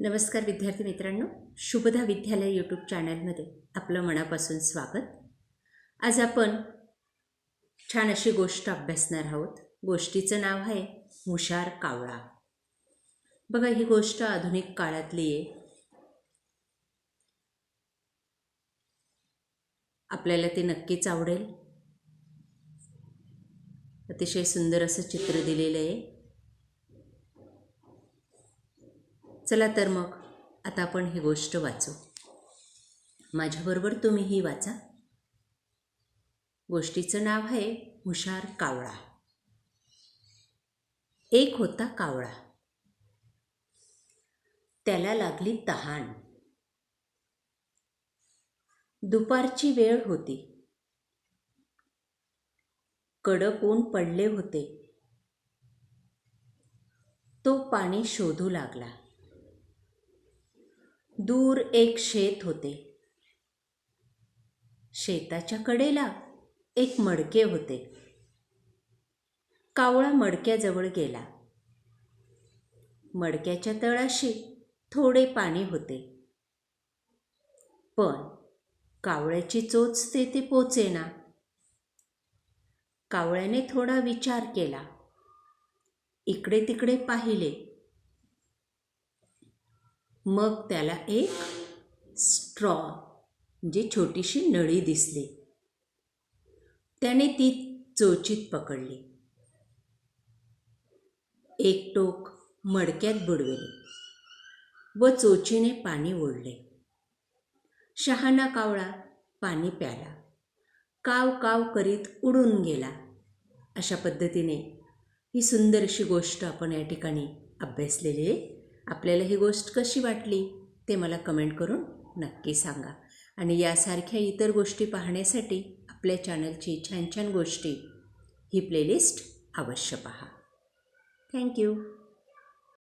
नमस्कार विद्यार्थी मित्रांनो शुभदा विद्यालय यूट्यूब चॅनलमध्ये आपलं मनापासून स्वागत. आज आपण छान अशी गोष्ट अभ्यासणार आहोत. गोष्टीचं नाव आहे हुशार कावळा. बघा ही गोष्ट आधुनिक काळातली आहे. आपल्याला ते नक्कीच आवडेल. अतिशय सुंदर असं चित्र दिलेलं आहे. चला तर मग आता आपण ही गोष्ट वाचू. माझ्याबरोबर तुम्हीही वाचा. गोष्टीचं नाव आहे हुशार कावळा. एक होता कावळा. त्याला लागली तहान. दुपारची वेळ होती. कडक ऊन पडले होते. तो पाणी शोधू लागला. दूर एक शेत होते. शेताच्या कडेला एक मडके होते. कावळा मडक्याजवळ गेला. मडक्याच्या तळाशी थोडे पाणी होते. पण कावळ्याची चोच तेथे पोचेना. कावळ्याने थोडा विचार केला. इकडे तिकडे पाहिले. मग त्याला एक स्ट्रॉ म्हणजे छोटीशी नळी दिसली. त्याने ती चोचीत पकडली. एक टोक मडक्यात बुडविले व चोचीने पाणी ओढले. शहाणा कावळा पाणी प्याला. काव काव करीत उडून गेला. अशा पद्धतीने ही सुंदर अशी गोष्ट आपण या ठिकाणी अभ्यासलेली आहे. आपल्याला ही गोष्ट कशी वाटली ते मला कमेंट करून नक्की सांगा. आणि यासारख्या इतर गोष्टी पाहण्यासाठी आपल्या चॅनलची छान छान गोष्टी ही प्लेलिस्ट अवश्य पहा. थँक्यू.